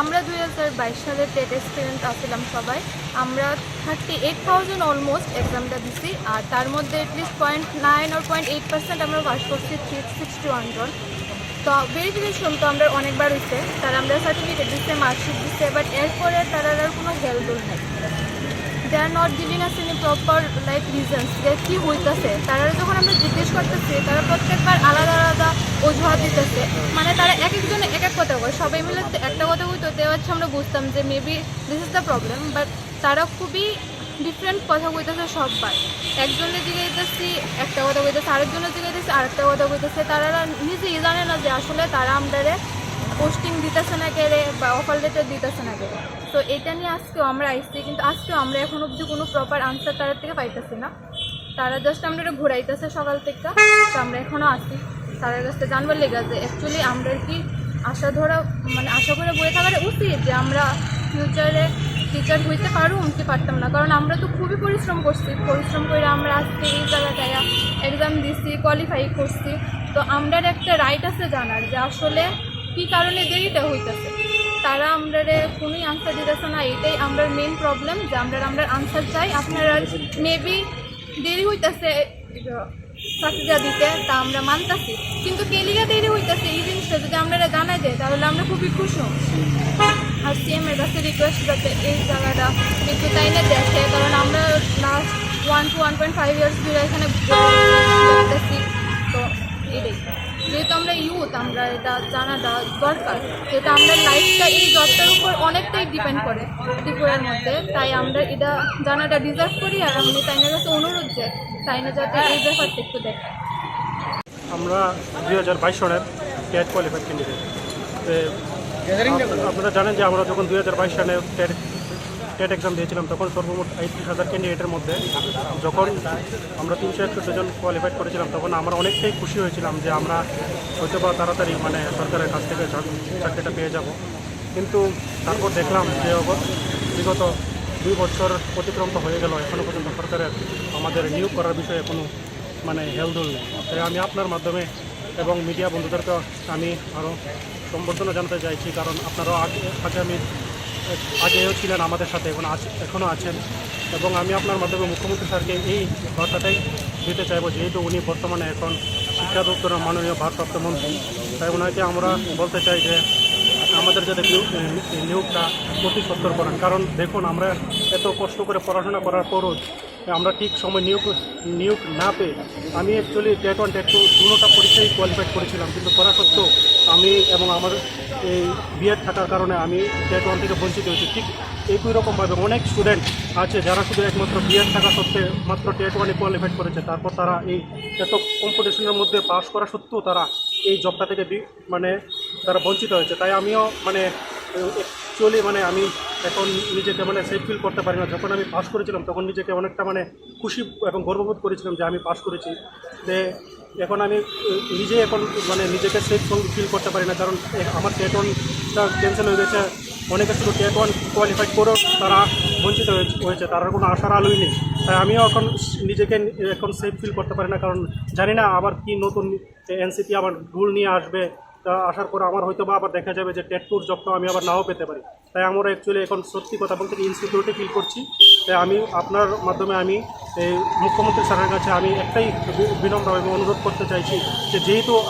আমরা দুই হাজার বাইশ সালে টেট এক্সপিরিয়েন্স আসছিলাম সবাই। আমরা থার্টি এইট থাউজেন্ড অলমোস্ট এক্সামটা দিছি, আর তার মধ্যে অ্যাটলিস্ট পয়েন্ট নাইন আর পয়েন্ট এইট পার্সেন্ট আমরা পাস করছি থ্রি সিক্সটি ওয়ান জন। তো ভেরিফিকেশন তো আমরা অনেকবার হয়েছে তারা আমরা সার্টিফিকেট দিচ্ছে মার্কশিট দিচ্ছে বাট এরপরে তারা আর কোনো হেল্প নেই। They are not giving us any proper like reasons যে কী হইতেছে? তারা যখন আমরা জিজ্ঞেস করতেছি, তারা প্রত্যেকবার আলাদা আলাদা অজুহাত দিতেছে। মানে তারা এক একজনে এক এক কথা বলে সবাই মিলে একটা কথা বলতো তে হচ্ছে আমরা বুঝতাম যে maybe this is the problem but তারা খুবই ডিফারেন্ট কথা কইতেছে সববার। একজনের দিকে দিতেছি একটা কথা কইতেছে, আরেকজনের দিকে দিতেছে আরেকটা কথা কইতেছে। তারা নিজেই জানে না যে আসলে তারা আমাদের পোস্টিং দিতেছে না কেড়ে বা অফার লেটার দিতেছে না কেড়ে তো এটা নিয়ে আজকেও আমরা আইসি কিন্তু আজকেও আমরা এখন অবধি কোনো প্রপার আনসার তাদের থেকে পাইতেছি না। তারা জাস্ট আমরা এটা ঘুরাইতেছে সকাল থেকে, তো আমরা এখনও আসি তাদের কাছে জানবার লেগে আছে অ্যাকচুয়ালি আমরা কি আশা ধরা মানে আশা করে বয়ে থাকার উচিত যে আমরা ফিউচারে টিচার হইতে পারুম কি পারতাম না? কারণ আমরা তো খুবই পরিশ্রম করছি। পরিশ্রম করে আমরা আজকে এই জায়গাটায় এক্সাম দিছি কোয়ালিফাই করছি। তো আমরা একটা রাইট আছে জানার যে আসলে কী কারণে দেরিটা হইতেছে? তারা আমরা কোনোই আনসার দিতেছে না, এটাই আমরা মেন প্রবলেম যে আমরা আমরা আনসার চাই। আপনারা মেবি দেরি হইতেছে চাকরিটা দিতে, তা আমরা মানতাছি। কিন্তু কেলিগা দেরি হইতেছে এই জিনিসটা যদি আমরা জানাই দেয়, তাহলে আমরা খুবই খুশি। আর সিএম এর কাছে রিকোয়েস্ট যাতে এই জায়গাটা একটু তাইনে দেখে, কারণ আমরা last one to one point five years ধরে এখানে এটাই। যেহেতু আমরা ইউথ আমরা এটা জানাটা দরকার। যেটা আমরা লাইফটা এই জবটার উপর অনেকটাই ডিপেন্ড করে ত্রিপুরার মধ্যে। তাই আমরা এটা জানাটা ডিজার্ভ করি আর আমি তাইনের কাছে অনুরোধ যে তাইনে যাতে এই ব্যাপারটা একটু দেখে। আমরা দুই হাজার বাইশ সনের টেট কোয়ালিফাইড ক্যান্ডিডেট আপনারা জানেন যে আমরা যখন দুই হাজার বাইশ সালে টেট এক্সাম দিয়েছিলাম, তখন সর্বমোট আটত্রিশ হাজার ক্যান্ডিডেটের মধ্যে যখন আমরা তিনশো একষট্টি জন কোয়ালিফাইড করেছিলাম, তখন আমরা অনেকটাই খুশি হয়েছিলাম যে আমরা হয়তো বা তাড়াতাড়ি মানে সরকারের কাছ থেকে চাক- চাকরিটা পেয়ে যাব। কিন্তু তারপর দেখলাম যে বিগত দুই বছর অতিক্রান্ত হয়ে গেল এখনও পর্যন্ত সরকারের আমাদের নিয়োগ করার বিষয়ে কোনো মানে হেলদোল নেই। তাই আমি আপনার মাধ্যমে এবং মিডিয়া বন্ধুদেরকে আমি আরও সম্বর্ধনা জানাতে চাইছি, কারণ আপনারাও আগে আগামী আগেও ছিলেন আমাদের সাথে, এখন আছে, এখনও আছেন। এবং আমি আপনার মাধ্যমে মুখ্যমন্ত্রী স্যারকে এই বার্তাটাই দিতে চাইব, যেহেতু উনি বর্তমানে এখন শিক্ষা দপ্তরের মাননীয় ভারপ্রাপ্ত মন্ত্রী। তাই ওনাকে আমরা বলতে চাই যে আমাদের যাতে নিয়োগ নিয়োগটা অতি সত্তর করেন কারণ দেখুন, আমরা এত কষ্ট করে পড়াশোনা করার পরও আমরা ঠিক সময় নিয়োগ নিয়োগ না পেয়ে আমি actually TET one TET two দুটোটা পরীক্ষায় কোয়ালিফাইড করেছিলাম। কিন্তু করা সত্ত্বেও আমি এবং আমার এই বিএড থাকার কারণে আমি টেট ওয়ান থেকে বঞ্চিত হয়েছি। ঠিক একই রকমভাবে অনেক স্টুডেন্ট আছে যারা শুধু একমাত্র বিএড থাকা সত্ত্বে মাত্র টেট ওয়ানে কোয়ালিফাইড করেছে। তারপর তারা এই এত কম্পিটিশনের মধ্যে পাস করা সত্ত্বেও তারা এই জবটা থেকে মানে তারা বঞ্চিত হয়েছে। তাই আমিও মানে অ্যাকচুয়ালি মানে আমি এখন নিজেকে মানে সেফ ফিল করতে পারি না। যখন আমি পাস করেছিলাম, তখন নিজেকে অনেকটা মানে খুশি এবং গর্ববোধ করেছিলাম যে আমি পাস করেছি। যে এখন আমি নিজে এখন মানে নিজেকে সেফ ফিল করতে পারি না। কারণ আমার টেট ওয়ানটা ক্যান্সেল হয়ে গেছে। অনেকে শুধু টেট ওয়ান কোয়ালিফাইড করেও তারা বঞ্চিত হয়েছে- হয়েছে। তার কোনো আশার আলোই নেই। তাই আমিও এখন নিজেকে এখন সেফ ফিল করতে পারি না। কারণ জানি না আবার কি নতুন এনসিপি আবার রুল নিয়ে আসবে। তা আসার পর আমার হয়তো বা আবার দেখা যাবে যে টেট টুর জবটা আমি আবার নাও পেতে পারি। তাই আমরা অ্যাকচুয়ালি এখন সত্যি কথা বলতে ইনসিকিউরিটি ফিল করছি। তাই আমি আপনার মাধ্যমে আমি এই মুখ্যমন্ত্রী স্যারের কাছে আমি একটাই বি- বিনম্র এবং অনুরোধ করতে চাইছি যে যেহেতু,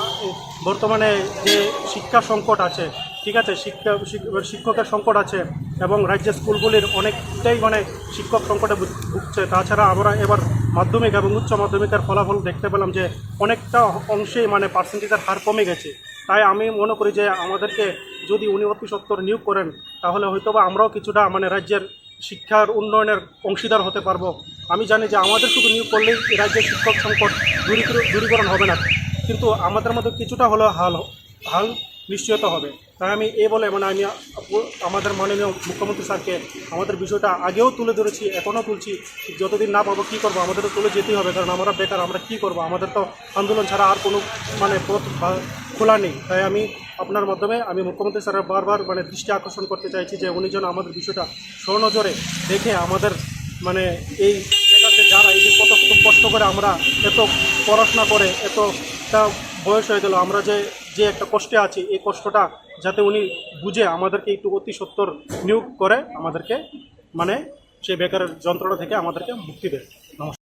বর্তমানে যে শিক্ষা সংকট আছে, ঠিক আছে, শিক্ষা শিক্ষকের সংকট আছে এবং রাজ্যের স্কুলগুলির অনেকটাই মানে শিক্ষক সংকটে ভুগছে, তাছাড়া আমরা এবার মাধ্যমিক এবং উচ্চ মাধ্যমিকের ফলাফল দেখতে পেলাম যে অনেকটা অংশেই মানে পার্সেন্টেজের হার কমে গেছে। তাই আমি মনে করি যে আমাদেরকে যদি উনি অতি সত্তর নিয়োগ করেন, তাহলে হয়তো বা আমরাও কিছুটা মানে রাজ্যের শিক্ষার উন্নয়নের অংশীদার হতে পারব। আমি জানি যে আমাদের শুধু নিয়োগ করলেই রাজ্যের শিক্ষক সংকট দূরীকরণ হবে না। কিন্তু আমাদের মধ্যে কিছুটা হলেও হাল হাল নিশ্চয়তা হবে। তাই আমি এ বলে মানে আমি আমাদের মাননীয় মুখ্যমন্ত্রী স্যারকে আমাদের বিষয়টা আগেও তুলে ধরেছি, এখনও তুলছি। যতদিন না পাবো কী করব আমাদের তো তুলে যেতেই হবে, কারণ আমরা বেকার, আমরা কী করব? আমাদের তো আন্দোলন ছাড়া আর কোনো মানে পথ খোলা নেই। তাই আমি আপনার মাধ্যমে আমি মুখ্যমন্ত্রী স্যারের বারবার মানে দৃষ্টি আকর্ষণ করতে চাইছি যে উনি যেন আমাদের বিষয়টা স্বনজরে দেখে আমাদের মানে এই জায়গাতে যারা এই যে কত কষ্ট করে আমরা এত পড়াশোনা করে এতটা বয়স হয়ে গেল, আমরা যে যে একটা কষ্টে আছি, এই কষ্টটা যাতে উনি বুঝে আমাদেরকে একটু অতি সত্তর নিয়োগ করে আমাদেরকে মানে সেই বেকারের যন্ত্রণা থেকে আমাদেরকে মুক্তি দেয়। নমস্কার।